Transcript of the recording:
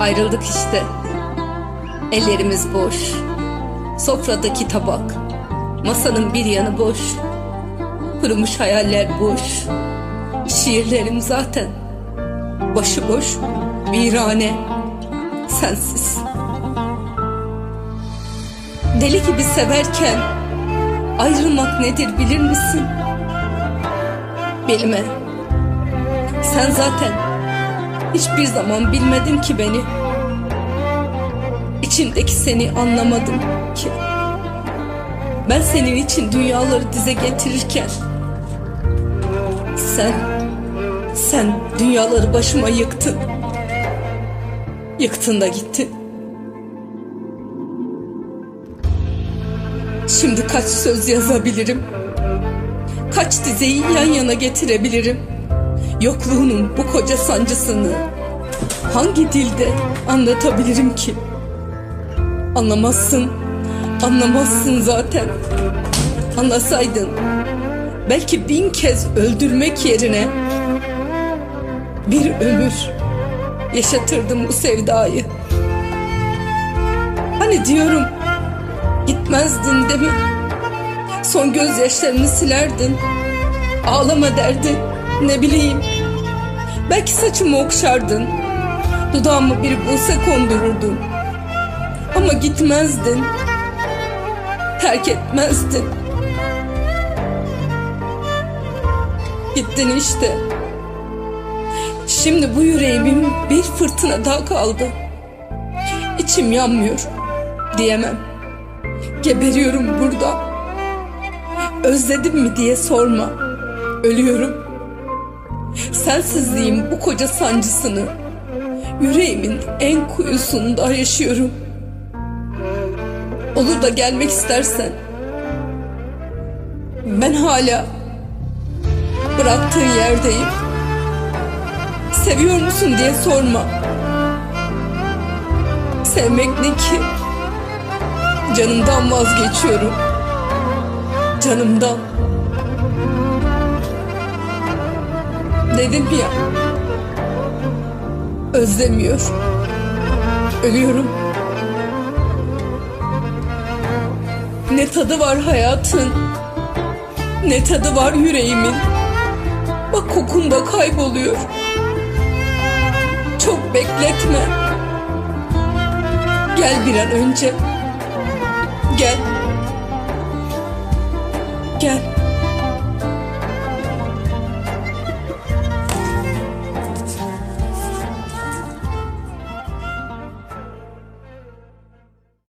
Ayrıldık işte. Ellerimiz boş. Sofradaki tabak. Masanın bir yanı boş. Kurumuş hayaller boş. Şiirlerim zaten. Başıboş, virane. Sensiz. Deli gibi severken ayrılmak nedir bilir misin? Bilme. Sen zaten hiçbir zaman bilmedin ki beni. İçimdeki seni anlamadım ki. Ben senin için dünyaları dize getirirken sen sen dünyaları başıma yıktın. Yıktın da gittin. Şimdi kaç söz yazabilirim? Kaç dizeyi yan yana getirebilirim? Yokluğunun bu koca sancısını hangi dilde anlatabilirim ki? Anlamazsın, anlamazsın zaten. Anlasaydın belki bin kez öldürmek yerine bir ömür yaşatırdım bu sevdayı. Hani diyorum gitmezdin değil mi? Son gözyaşlarını silerdin. Ağlama derdin. Ne bileyim. Belki saçımı okşardın. Dudağıma bir buse kondururdun. Ama gitmezdin. Terk etmezdin. Gittin işte. Şimdi bu yüreğimin bir fırtına daha kaldı. İçim yanmıyor diyemem. Geberiyorum burada. Özledim mi diye sorma. Ölüyorum. Sensizliğin bu koca sancısını yüreğimin en kuyusunda yaşıyorum. Olur da gelmek istersen ben hala bıraktığın yerdeyim. Seviyor musun diye sorma. Sevmek ne ki? Canımdan vazgeçiyorum. Canımdan. Dedim ya. Özlemiyor. Ölüyorum. Ne tadı var hayatın. Ne tadı var yüreğimin. Bak kokun da kayboluyor. Çok bekletme. Gel bir an önce. Gel. Gel.